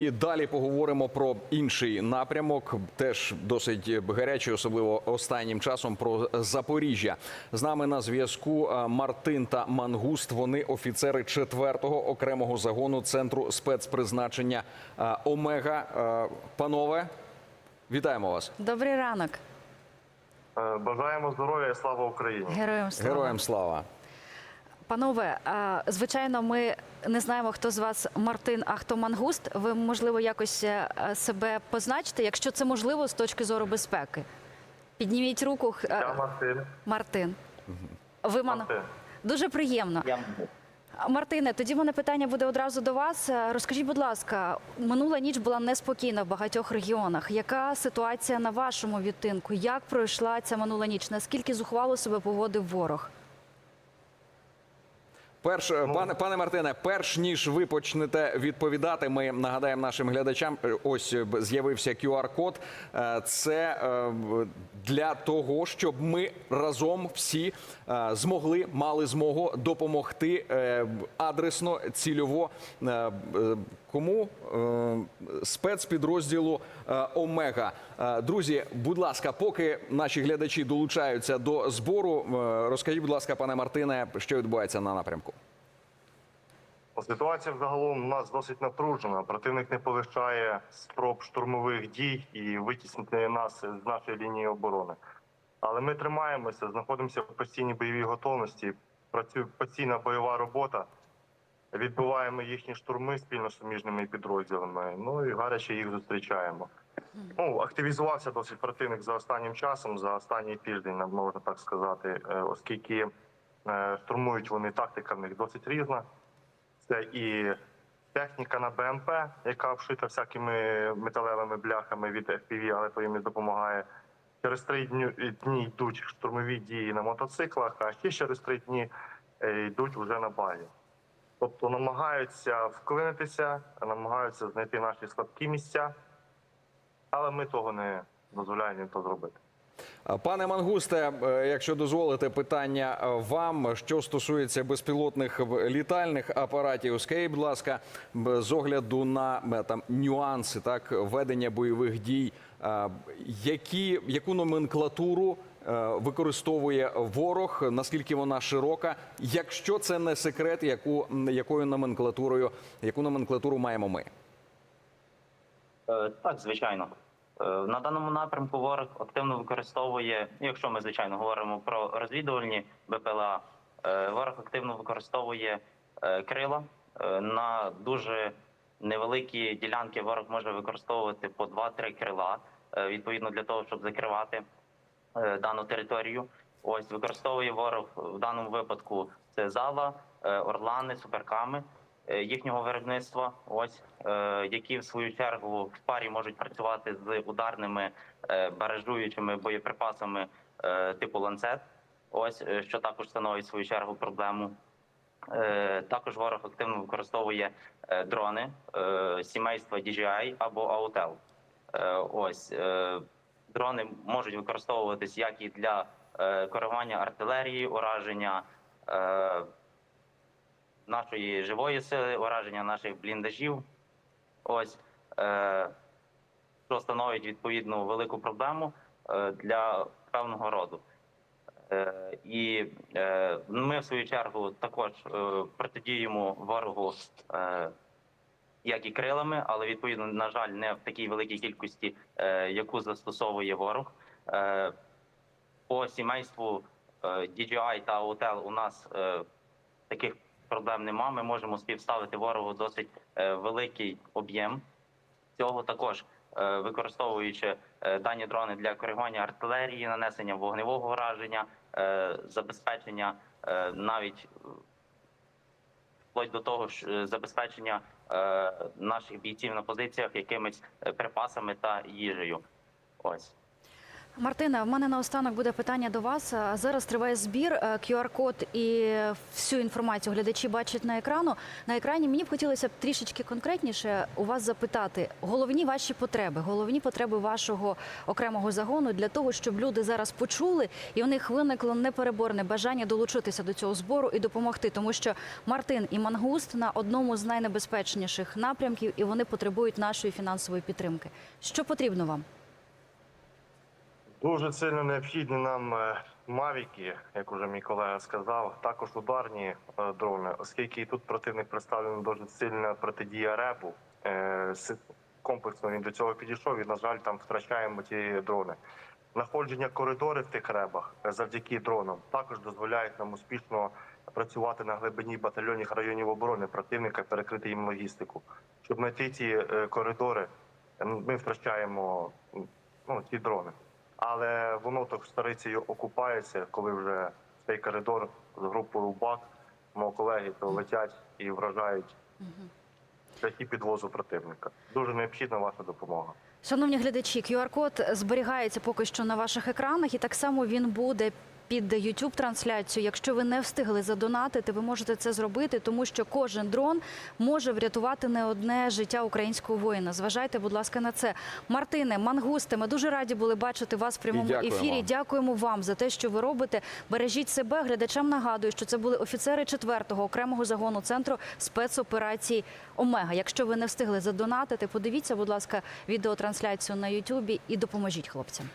І далі поговоримо про інший напрямок, теж досить гарячий, особливо останнім часом про Запоріжжя. З нами на зв'язку е, Мартин та Мангуст. Вони офіцери 4-го окремого загону центру спецпризначення е, Омега. Е, Панове, вітаємо вас. Добрий ранок, Бажаємо здоров'я і слава Україні. героям слава. Героям слава. Панове, звичайно, ми не знаємо, хто з вас Мартин, а хто мангуст. Ви, можливо, якось е, себе позначите, якщо це можливо з точки зору безпеки. Підніміть руку, Я е, Мартин. Мартин. Ви ман... Мартин. Дуже приємно. А, Мартине, тоді в мене питання буде одразу до вас. Е, Розкажіть, будь ласка, минула ніч була неспокійна в багатьох регіонах. Яка ситуація на вашому відтинку? Як пройшла ця минула ніч? Наскільки зухвало себе поводив ворог? Перш, пане пане Мартине, перш ніж ви почнете відповідати, ми нагадаємо нашим глядачам. Ось з'явився QR-код. Е, Це е, для того, щоб ми разом всі е, змогли мали змогу допомогти адресно, цільово кому спецпідрозділу Омега. Друзі, будь ласка, поки наші глядачі долучаються до збору, розкажіть, будь ласка, пане Мартине, що відбувається на напрямку. Ситуація взагалом у нас досить напружена. Противник не полишає спроб штурмових дій і витіснити нас з нашої лінії оборони. Але ми тримаємося, знаходимося в постійній бойовій готовності. Працює постійна бойова робота. Відбиваємо їхні штурми спільно з суміжними підрозділами. Ну і гаряче їх зустрічаємо. Ну, активізувався досить противник за останнім часом, за останній тиждень, можна так сказати, е, оскільки е, штурмують вони тактика в них досить різна. Це і техніка на БМП, яка вшита всякими металевими бляхами від FPV, але то їм не допомагає. Через три дні, дні йдуть штурмові дії на мотоциклах, а ще через три дні е, йдуть вже на базі. Тобто намагаються вклинитися, намагаються знайти наші слабкі місця, але ми того не дозволяємо їм то зробити. Пане Мангусте, е, якщо дозволите питання е, вам, що стосується безпілотних літальних апаратів, скажіть, будь ласка, з огляду на е, там нюанси так ведення бойових дій, які яку номенклатуру використовує ворог, наскільки вона широка? Якщо це не секрет, яку якою номенклатурою, яку номенклатуру маємо ми? Так, звичайно. Е, На даному напрямку ворог активно використовує, ну, якщо ми звичайно говоримо про розвідувальні БПЛА, е, ворог активно використовує е, крила на дуже невеликі ділянки. Ворог може використовувати по 2-3 крила, відповідно для того, щоб закривати дану територію. Ось використовує ворог в даному випадку це зала, орлани, суперками їхнього виробництва. Ось е, які в свою чергу в парі можуть працювати з ударними е, баражуючими боєприпасами е, типу ланцет. Ось е, що також становить свою чергу проблему. Е, Також ворог активно використовує е, дрони е, сімейства DJI або AUTEL. Е, Ось е, дрони можуть використовуватись як і для е, коригування артилерії, ураження е, нашої живої сили, ураження наших бліндажів. Ось е, що становить відповідну велику проблему е, для певного роду. Е, І е, ми, в свою чергу, також е, протидіємо ворогу е, як і крилами, але відповідно, на жаль, не в такій великій кількості, е, яку застосовує ворог. Е, По сімейству е, DJI та Hotel у нас е, таких проблем нема. Ми можемо співставити ворогу досить е, великий об'єм цього також. е, Використовуючи е, дані дрони для коригування артилерії, нанесення вогневого враження, забезпечення навіть вплоть до того е, забезпечення наших бійців на позиціях якимись припасами та їжею. Ось Мартина, в мене наостанок буде питання до вас. Зараз триває збір. Е, QR-код і всю інформацію глядачі бачать на екрану. На екрані мені б хотілося б трішечки конкретніше у вас запитати головні ваші потреби, головні потреби вашого окремого загону для того, щоб люди зараз почули і у них виникло непереборне бажання долучитися до цього збору і допомогти, тому що Мартин і Мангуст на одному з найнебезпечніших напрямків, і вони потребують нашої фінансової підтримки. Що потрібно вам? Дуже сильно необхідні нам е, мавіки, як уже мій колега сказав, також ударні е, дрони, оскільки і тут противник представлений дуже сильна протидія ребу. е, Комплексно він до цього підійшов і, на жаль, там втрачаємо ті дрони. Находження коридорів в тих ребах завдяки дронам також дозволяють нам успішно працювати на глибині батальйонів районів оборони противника, перекрити їм логістику. Щоб знайти ці коридори, ми втрачаємо ну, ті дрони. Але воно так старицею окупається, коли вже цей коридор з групою БАК, мого колеги, то летять і вражають шляхи підвозу противника. Дуже необхідна ваша допомога. Шановні глядачі, QR-код зберігається поки що на ваших екранах, і так само він буде під youtube трансляцію. Якщо ви не встигли задонатити, ви можете це зробити, тому що кожен дрон може врятувати не одне життя українського воїна. Зважайте, будь ласка, на це. Мартине, мангусте, ми дуже раді були бачити вас в прямому дякуємо. ефірі. Дякуємо вам за те, що ви робите. Бережіть себе. Глядачам нагадую, що це були офіцери 4-го окремого загону центру спецоперацій Омега. Якщо ви не встигли задонатити, подивіться, будь ласка, відеотрансляцію на Ютубі і допоможіть хлопцям.